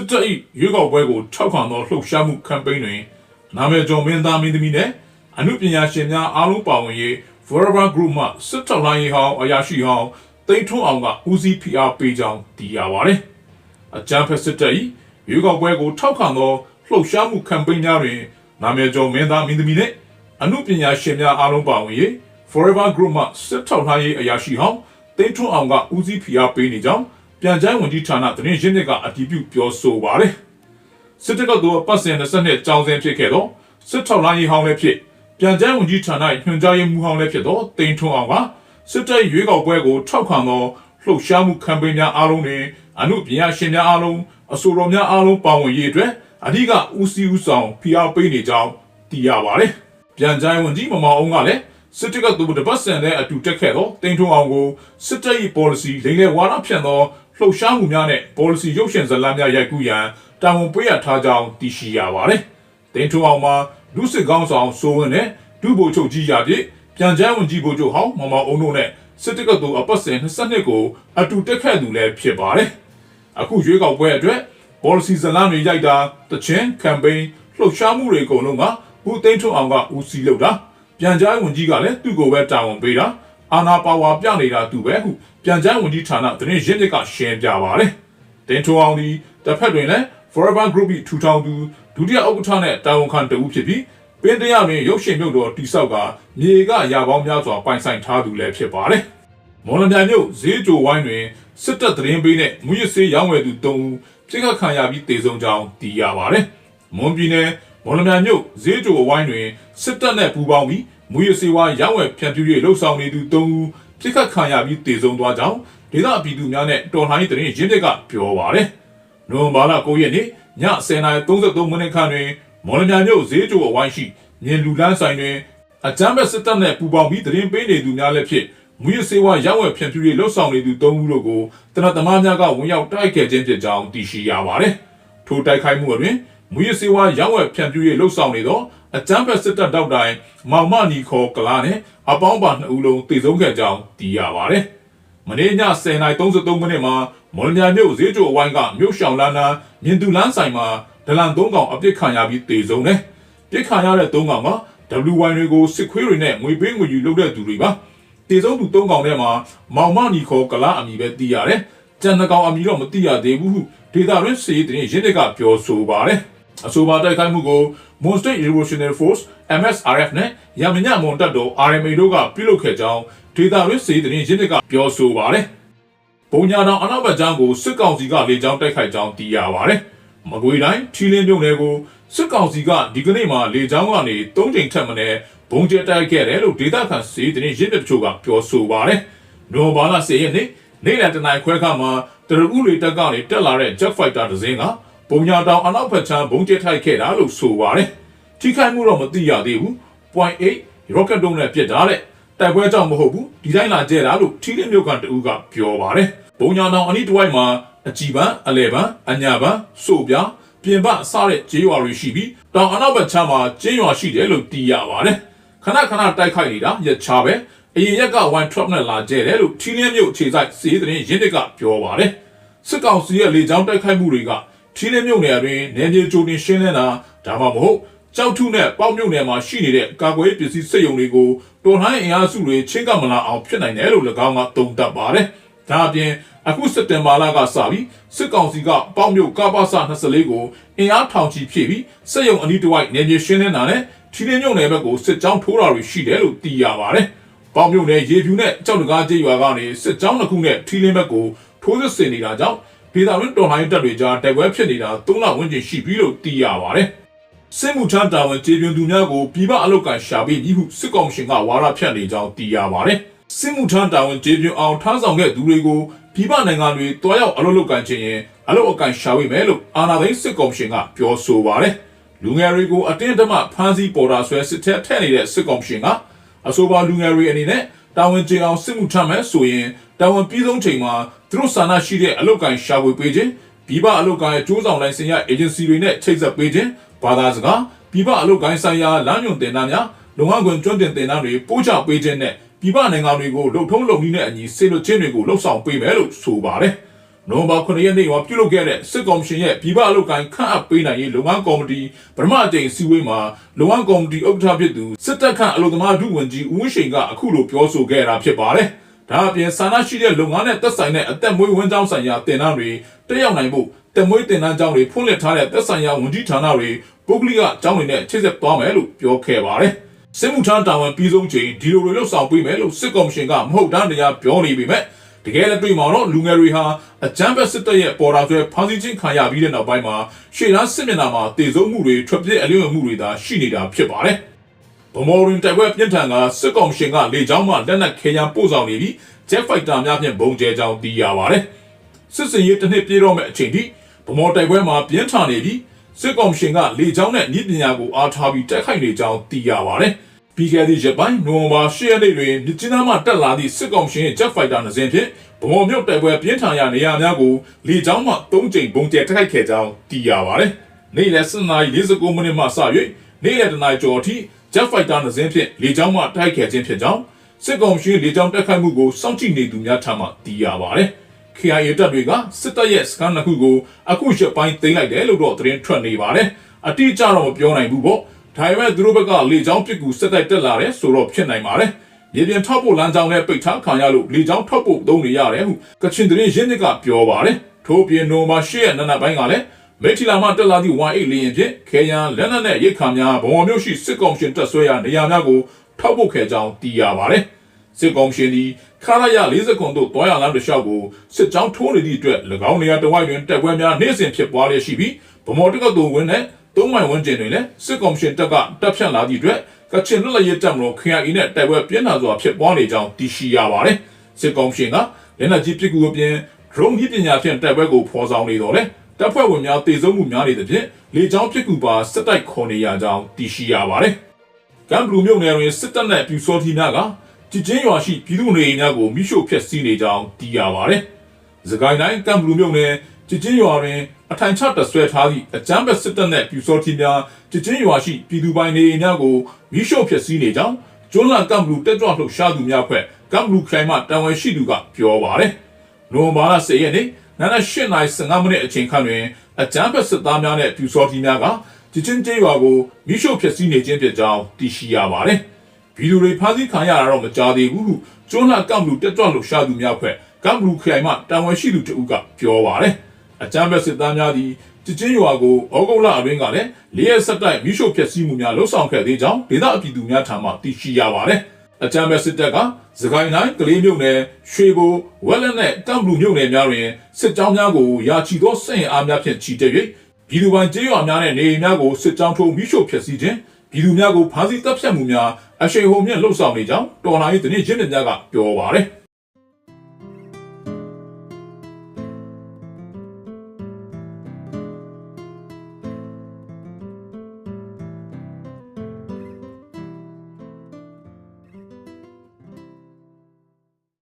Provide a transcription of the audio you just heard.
စစ်တပ်၏ရွေးကောက်ပွဲကိုထောက်ခံသောလှုပ်ရှားမှုကမ်ပိန်းတွင်နာမည်ကျော်မင်းသားမင်းသမီးနဲ့အမှုပညာရှင်များအားလုံးပါဝင်ရေး Forever Group မှစစ်တပ်လိုင်းရေးဟောင်းအရာရှိဟောင်းတိတ်ထွန်းအောင်ကဦးစီး PR ပေးကြောင်းသိရပါတယ်။အကြမ်းဖက်စစ်တပ်၏ရွေးကောက်ပွဲကိုထောက်ခံသောလှုပ်ရှားမှုကမ်ပိန်းများတွင်နာမည်ကျော်မင်းသားမင်းသမီးနဲ့အမှုပညာရှင်များအားလုံးပါဝင်ရေး Forever Group မှစစ်ထောက်လှမ်းရေးအရာရှိဟောင်းတိတ်ထွန်းအောင်ကဦးစီး PR ပေးနေကြောင်း ပြန်ကြားဝန်ကြီးဌာနသတင်းရင်းမြစ်ကအတည်ပြုပြောဆိုပါတယ်။စစ်တပ်ကတော့ပတ်စင်22ကြောင်းစင်ဖြစ်ခဲ့တော့စစ်ထောက်လှမ်းရေးဟောင်းလည်းဖြစ်ပြန်ကြားဝန်ကြီးဌာနညွှန်ကြားရေးမှူးဟောင်းလည်းဖြစ်တော့တိတ်ထွန်းအောင်ကစစ်တပ်ရွေးကောက်ပွဲကိုထောက်ခံသောလှုပ်ရှားမှုကမ်ပိန်းများအားလုံးတွင်အမှုပညာရှင်များအားလုံးအဆိုတော်များအားလုံးပါဝင်ရေးအတွက်အဓိကဦးစီးဦးဆောင် PR ပေးနေကြောင်းသိရပါတယ်။ပြန်ကြားဝန်ကြီးမမောင်အောင်ကလည်းစစ်တပ်ကသူတပတ်စံတဲ့အတူတက်ခဲ့တော့တင်ထုံအောင်ကိုစစ်တပ်၏ policy လိမ့်လေဝါဒဖြန့်သော လှုပ်ရှားမှုများနဲ့ policy ရုပ်ရှင်ဇာတ်လမ်းများရိုက်ကူးရန်တာဝန်ပေးရထားကြောင်းသိရှိရပါတယ်။တင်ထုံအောင်မှာလူစစ်ကောင်းဆောင်စိုးဝင်းနဲ့ဒုဗိုလ်ချုပ်ကြီးရာပြည့်ပြန်ကြားဝန်ကြီးဗိုလ်ချုပ်ဟောင်းမမောင်အောင်တို့နဲ့စစ်တပ်ကသူအပတ်စံ22ကိုအတူတက်ခဲ့သူလည်းဖြစ်ပါတယ်။အခုရွေးကောက်ပွဲအတွက် policy ဇာတ်လမ်းတွေရိုက်တာတချင်း campaign လှုပ်ရှားမှုတွေအကုန်လုံးကဦးသိန်းထွန်းအောင်ကဦးစီးလုပ်တာပြန်ကြားဝန်ကြီးကလည်းသူ့ကိုပဲတာဝန်ပေးတာ အာနာပါဝါပြနေတာသူပဲဟုပြန်ကြားဝန်ကြီးဌာနသတင်းရင်းမြစ်ကရှင်းပြပါတယ်တင်းထွန်းအောင်ဒီတစ်ဖက်တွင်လည်း Forever Group ၏ထူထောင်သူဒုတိယဥက္ကဋ္ဌနဲ့တာဝန်ခံတဦးဖြစ်ပြီးပင်တရားတွင်ရုပ်ရှင်မြုပ်တော်တိဆောက်ကမြေကရာပေါင်းများစွာပိုင်ဆိုင်ထားသူလည်းဖြစ်ပါတယ်မော်လမြိုင်မြို့ဈေးကြိုဝိုင်းတွင်စစ်တပ်သတင်းပေးနဲ့မူရစေးရောင်းဝယ်သူ၃ဦးပြစ်ခတ်ခံရပြီးတေဆုံးကြောင်းသိရပါတယ်။မွန်ပြည်နယ်မော်လမြိုင်မြို့ဈေးကြိုဝိုင်းတွင်စစ်တပ်နဲ့ပူးပေါင်းပြီး မူရစေးဝါရောင်းဝယ်ဖြန့်ဖြူးရေးလှုပ်ဆောင်နေသူ၃ဦးပြစ်ခတ်ခံရပြီးတေဆုံးသွားကြောင်းဒေသပြည်သူများနဲ့တော်လှန်ရေးသတင်းရင်းမြစ်ကပြောပါတယ်။နိုဝင်ဘာလ9ရက်နေ့ည10:33မိနစ်ခန့်တွင်မော်လမြိုင်မြို့ဈေးကြိုအဝိုင်းရှိမြင်လူလန်းဆိုင်တွင်အကြမ်းဖက်စစ်တပ်နှင့်ပူးပေါင်းပြီးသတင်းပေးနေသူများလည်းဖြစ်မူရစေဝါရောက်ဝယ်ဖြန့်ဖြူးရေးလှုပ်ဆောင်နေသူ၃ဦးတို့ကိုတနတ်သမားများကဝင်ရောက်တိုက်ခိုက်ခြင်းဖြစ်ကြောင်းသိရှိရပါတယ်။ထိုတိုက်ခိုက်မှုအတွင်မူရစေဝါရောက်ဝယ်ဖြန့်ဖြူးရေးလှုပ်ဆောင်နေသော အကြမ်းဖက်စစ်တပ်တောက်တိုင်မောင်မနီခေါ်ကလာနဲ့အပေါင်းပါ2ဦးလုံးတေဆုံးခဲ့ကြောင်းသိရပါတယ်။မနေ့ည10:33မိနစ်မှာမော်လမြိုင်မြို့ဈေးကြိုအဝိုင်းကမြို့ရှောင်းလန်းနာမြင်သူလန်းဆိုင်မှာဒလန်၃ကောင်အပြစ်ခံရပြီးတေဆုံးတယ်။ပြစ်ခံရတဲ့၃ကောင်က WY တွေကိုစစ်ခွေးတွေနဲ့ငွေပေးငွေယူလုပ်တဲ့သူတွေပါ။တေဆုံးသူ၃ကောင်ထဲမှာမောင်မနီခေါ်ကလာအမည်ပဲသိရတယ်။ကျန်တဲ့ကောင်အမည်တော့မသိရသေးဘူးဟုဒေတာရင်းစီတင်ရင်းတွေကပြောဆိုပါတယ်။ အဆိုပါတိုက်ခိုက်မှုကို Moon State Revolutionary Force MSRF နဲ့ရမညမွန်တပ်တော် RMA တို့ကပြုလုပ်ခဲ့ကြောင်းဒေတာရင်းစီတင်ရင်းတွေကပြောဆိုပါတယ်။ပုံညာတော်အနောက်ဘက်ကျောင်းကိုစစ်ကောင်စီကလေကြောင်းတိုက်ခိုက်ကြောင်းသိရပါတယ်။မကွေးတိုင်းထီလင်းမြို့နယ်ကိုစစ်ကောင်စီကဒီကနေ့မှလေကြောင်းကနေ၃ချိန်ထက်မနည်းဘုံကျဲတိုက်ခဲ့တယ်လို့ဒေတာခန်စီတင်ရင်းတချို့ကပြောဆိုပါတယ်။နိုဘာလ10ရက်နေ့နေ့လယ်တနာခွဲခါမှာတရဦးလေတက်ကနေတက်လာတဲ့ Jet Fighter တစ်စင်းက ပုံညာတောင်အနောက်ဘက်ခြမ်းဘုံကျဲထိုက်ခဲ့တာလို့ဆိုပါတယ်။ထိခိုက်မှုတော့မသိရသေးဘူး။ .8 rocket တုံးနဲ့ပစ်တာတဲ့တိုက်ပွဲကြောင့်မဟုတ်ဘူးဒီတိုင်းလာကျဲတာလို့ထီးလင်းမြို့ကတူကပြောပါတယ်။ဘုံညာတောင်အနီးတစ်ဝိုက်မှာအကြည်ပန်းအလဲပန်းအညာပန်းစို့ပြပြင်ပစတဲ့ကျေးရွာတွေရှိပြီးတောင်အနောက်ဘက်ခြမ်းမှာကျေးရွာရှိတယ်လို့သိရပါတယ်။ခဏခဏတိုက်ခိုက်နေတာရက်ချပဲအရင်ရက်က one trap နဲ့လာကျဲတယ်လို့ထီးလင်းမြို့ခြေဆိုင်စီးသတင်းရင်းတစ်ကပြောပါတယ်။စစ်ကောင်စီရဲ့လေကြောင်းတိုက်ခိုက်မှုတွေက ထီးလင်းမြို့နယ်အတွင်းနေပြည်တော်တင်ရှင်းလင်းတာဒါမှမဟုတ်ကြောက်ထုနဲ့ပေါက်မြုပ်နယ်မှာရှိနေတဲ့ကာကွယ်ပစ္စည်းစက်ရုံတွေကိုတော်လှန်အင်အားစုတွေချင်းကမလာအောင်ဖြစ်နိုင်တယ်လို့၎င်းကသုံးသပ်ပါတယ်။ဒါအပြင်အခုစက်တင်ဘာလကစပြီးစစ်ကောင်စီကပေါက်မြုပ်ကပ္ပစ24ကိုအင်အားထောင်ချီဖြည့်ပြီးစက်ရုံအနီးတစ်ဝိုက်နေမြေရှင်းနေတာနဲ့ထီလင်းမြုပ်နယ်ဘက်ကိုစစ်ကြောင်းထိုးတာတွေရှိတယ်လို့သိရပါတယ်။ပေါက်မြုပ်နယ်ရေဖြူနဲ့ကြောက်တကားကျေးရွာကနေစစ်ကြောင်းတစ်ခုနဲ့ထီလင်းဘက်ကိုထိုးစစ်ဆင်နေတာကြောင့် ဒေသတွင်းတော်လှန်ရေးတပ်တွေကြားတိုက်ပွဲဖြစ်နေတာ၃လဝန်းကျင်ရှိပြီလို့သိရပါတယ်။စစ်မှုထမ်းတာဝန်ကျေပြင်းသူများကိုပြည်ပအလုပ်ကန်ရှာပေးပြီးဟုစစ်ကောင်ရှင်ကဝါဒဖြန့်နေကြောင်းသိရပါတယ်။စစ်မှုထမ်းတာဝန်ကျေပြင်းအောင်ထမ်းဆောင်ခဲ့သူတွေကိုပြည်ပနိုင်ငံတွေတွားရောက်အလုပ်လုပ်ကန်ခြင်းရင်အလုပ်အကန်ရှာဝေမယ်လို့အာဏာသိမ်းစစ်ကောင်ရှင်ကပြောဆိုပါတယ်။လူငယ်တွေကိုအတင်းအဓမ္မဖမ်းဆီးပေါ်တာဆွဲစစ်တပ်ထည့်နေတဲ့စစ်ကောင်ရှင်ကအဆိုပါလူငယ်တွေအနေနဲ့ တာဝန်ကျေအောင်စစ်မှုထမ်းမယ်ဆိုရင်တာဝန်ပြီးဆုံးချိန်မှာသူတို့ဆန္ဒရှိတဲ့အလုပ်ကန်ရှာဝေပေးခြင်းပြည်ပအလုပ်ကန်ရဲ့ကျိုးဆောင်လိုင်စင်ရအေဂျင်စီတွေနဲ့ချိတ်ဆက်ပေးခြင်းဘာသာစကားပြည်ပအလုပ်ကိုင်းဆိုင်ရာလမ်းညွန်တင်တာများလုံငန်းခွင်ကျွမ်းတင်တင်တာတွေပို့ချပေးခြင်းနဲ့ပြည်ပနိုင်ငံတွေကိုလှုပ်ထုံးလုပ်နည်းနဲ့အညီစေလွတ်ခြင်းတွေကိုလှုပ်ဆောင်ပေးမယ်လို့ဆိုပါတယ်။ နိုဝင်ဘာ9ရက်နေ့မှာပြုလုပ်ခဲ့တဲ့စစ်ကောင်ရှင်ရဲ့ပြည်ပအလုပ်ကိုင်းခန့်အပ်ပေးနိုင်ရေးလုပ်ငန်းကော်မတီပထမအကြိမ်စီဝေးမှာလုပ်ငန်းကော်မတီဥက္ကဋ္ဌဖြစ်သူစစ်တပ်ခန့်အလုပ်သမားဒုဝန်ကြီးဦးဝင်းရှိန်ကအခုလိုပြောဆိုခဲ့တာဖြစ်ပါတယ်။ဒါအပြင်ဆန္ဒရှိတဲ့လုပ်ငန်းနဲ့သက်ဆိုင်တဲ့အသက်မွေးဝမ်းကြောင်းဆိုင်ရာတင်နန်းတွေတက်ရောက်နိုင်ဖို့တက်မွေးတင်နန်းကြောင်းတွေဖွင့်လှစ်ထားတဲ့သက်ဆိုင်ရာဝန်ကြီးဌာနတွေပုဂ္ဂလိကအကြောင်းတွေနဲ့ချိတ်ဆက်သွားမယ်လို့ပြောခဲ့ပါတယ်။စစ်မှုထမ်းတာဝန်ပြီးဆုံးချိန်ဒီလိုတွေလှုပ်ဆောင်ပေးမယ်လို့စစ်ကော်မရှင်ကမဟုတ်တမ်းတရားပြောနေပေမဲ့ တကယ်လည်းတွေ့မှာတော့လူငယ်တွေဟာအကြမ်းဖက်စစ်တပ်ရဲ့ပေါ်တာဆွဲဖမ်းဆီးခြင်းခံရပြီးတဲ့နောက်ပိုင်းမှာရှေ့တန်းစစ်မျက်နှာမှာတည်ဆုံမှုတွေထွက်ပြေးအလျော့မှုတွေသာရှိနေတာဖြစ်ပါတယ်။ဗမော်ရင်တိုက်ပွဲပြင်းထန်ကစစ်ကောင်ရှင်ကလေကြောင်းမှလက်နက်ခဲယမ်းပို့ဆောင်နေပြီးဂျက်ဖိုက်တာများဖြင့်ဘုံကျဲကြောင်းသိရပါတယ်။စစ်စင်ရေးတစ်နှစ်ပြည့်တော့မဲ့အချိန်ထိဗမော်တိုက်ပွဲမှာပြင်းထန်နေပြီးစစ်ကောင်ရှင်ကလေကြောင်းနဲ့ဤပညာကိုအားထားပြီးတိုက်ခိုက်နေကြောင်းသိရပါတယ်။ ပြီးခဲ့သည့်ရက်ပိုင်းနိုဝင်ဘာ10ရက်နေ့တွင်မြစ်ကြီးနားမှတက်လာသည့်စစ်ကောင်ရှင်ရဲ့ Jet Fighter နှစ်စင်းဖြင့်ဗမော်မြို့တိုက်ပွဲပြင်းထန်ရာနေရာများကိုလေကြောင်းမှ၃ကြိမ်ပုံကျဲတိုက်ခိုက်ခဲ့ကြောင်းသိရပါတယ်။နေ့လယ်7:49မိနစ်မှစ၍နေ့လယ်တနာရီကျော်အထိ Jet Fighter နှစ်စင်းဖြင့်လေကြောင်းမှတိုက်ခိုက်ခြင်းဖြစ်ကြောင်းစစ်ကောင်ရှင်လေကြောင်းတိုက်ခိုက်မှုကိုစောင့်ကြည့်နေသူများထံမှသိရပါတယ်။ KIA တပ်တွေကစစ်တပ်ရဲ့စကန်နှစ်ခုကိုအခုရက်ပိုင်းသိမ်းလိုက်တယ်လို့တော့သတင်းထွက်နေပါတယ်။အတိအကျတော့မပြောနိုင်ဘူးပေါ့။ ဒါပေမဲ့သူတို့ဘက်ကလေကြောင်းပစ်ကူစစ်တိုက်တက်လာတယ်ဆိုတော့ဖြစ်နိုင်ပါတယ်။မြေပြင်ထောက်ဖို့လမ်းကြောင်းနဲ့ပိတ်ထားခံရလို့လေကြောင်းထောက်ဖို့သုံးနေရတယ်ဟုကချင်သတင်းရင်းမြစ်ကပြောပါတယ်။ထို့ပြင်နိုမာရှေ့ရဲ့နနက်ပိုင်းကလည်းမိထီလာမှတက်လာသည့် Y8 လေရင်ဖြင့်ခေယံလက်နက်နဲ့ရိတ်ခါများဘုံဝမျိုးရှိစစ်ကောင်ရှင်တက်ဆွဲရာနေရာများကိုထောက်ဖို့ခဲ့ကြောင်းသိရပါတယ်။စစ်ကောင်ရှင်သည်ခါရရ40ခုတို့တွားရလမ်းတစ်လျှောက်ကိုစစ်ကြောင်းထိုးနေသည့်အတွက်၎င်းနေရာတဝိုက်တွင်တက်ပွဲများနေ့စဉ်ဖြစ်ပွားလျက်ရှိပြီးဗမော်တက္ကသိုလ်ဝင်းနဲ့ သုံးမိုင်ဝန်းကျင်တွင်လည်းစစ်ကောင်ရှင်တပ်ကတပ်ဖြန့်လာသည့်အတွက်ကချင်လွတ်လပ်ရေးတပ်မတော် KIA နဲ့တိုက်ပွဲပြင်းထန်စွာဖြစ်ပွားနေကြောင်းသိရှိရပါတယ်။စစ်ကောင်ရှင်ကလက်နက်ကြီးပစ်ကူအပြင် drone ပညာဖြင့်တိုက်ပွဲကိုဖော်ဆောင်နေတော့လေတပ်ဖွဲ့ဝင်များတေဆုံးမှုများနေသဖြင့်လေကြောင်းပစ်ကူပါစစ်တိုက်ခေါ်နေရကြောင်းသိရှိရပါတယ်။ကမ်ဘလူးမြို့နယ်တွင်စစ်တပ်နဲ့ပြူစောထီများကကြည်ချင်းရွာရှိပြည်သူနေအိမ်များကိုမိရှို့ဖျက်ဆီးနေကြောင်းသိရပါတယ်။စကိုင်းတိုင်းကမ်ဘလူးမြို့နယ် ကြည်ချင်းရွာတွင်အထိုင်ချတဆွဲထားသည့်အကြမ်းဖက်စစ်တပ်နဲ့ပြူစောထီများကြည်ချင်းရွာရှိပြည်သူပိုင်နေအိမ်များကိုမိရှို့ဖျက်ဆီးနေကြောင်းကျွန်းလန်ကမ်ဘလူးတက်ကြွလှုပ်ရှားသူများဖွဲ့ကမ်ဘလူးခိုင်မှတန်ဝန်ရှိသူကပြောပါတယ်။နိုဝင်ဘာလ10ရက်နေ့နနက်8:15မိနစ်အချိန်ခန့်တွင်အကြမ်းဖက်စစ်သားများနဲ့ပြူစောထီများကကြည်ချင်းကျေးရွာကိုမိရှို့ဖျက်ဆီးနေခြင်းဖြစ်ကြောင်းသိရှိရပါတယ်။ဗီဒီယိုတွေဖမ်းဆီးခံရတာတော့မကြားသေးဘူးဟုကျွန်းလန်ကမ်ဘလူးတက်ကြွလှုပ်ရှားသူများဖွဲ့ကမ်ဘလူးခိုင်မှတန်ဝန်ရှိသူတဦးကပြောပါတယ်။ အကြမ်းဖက်စစ်သားများသည်ကြည်ချင်းရွာကိုဩဂုတ်လအတွင်းကလည်းလေးရက်ဆက်တိုက်မိရှို့ဖျက်ဆီးမှုများလှုပ်ဆောင်ခဲ့သေးကြောင်းဒေသအပြည်သူများထံမှသိရှိရပါတယ်။အကြမ်းဖက်စစ်တပ်ကစကိုင်းတိုင်းကလေးမြို့နယ်ရွှေဘိုဝက်လက်နဲ့ကမ်ဘလူမြို့နယ်များတွင်စစ်ကြောင်းများကိုရာချီသောစင်အားများဖြင့်ချီတက်၍ပြည်သူပိုင်ကျေးရွာများနဲ့နေအိမ်များကိုစစ်ကြောင်းထိုးမိရှို့ဖျက်ဆီးခြင်းပြည်သူများကိုဖမ်းဆီးတပ်ဖြတ်မှုများအရှိန်ဟုန်မြင့်လှုပ်ဆောင်နေကြောင်းတော်လိုင်းရေးတနည်းချင်းများကပြောပါရယ်။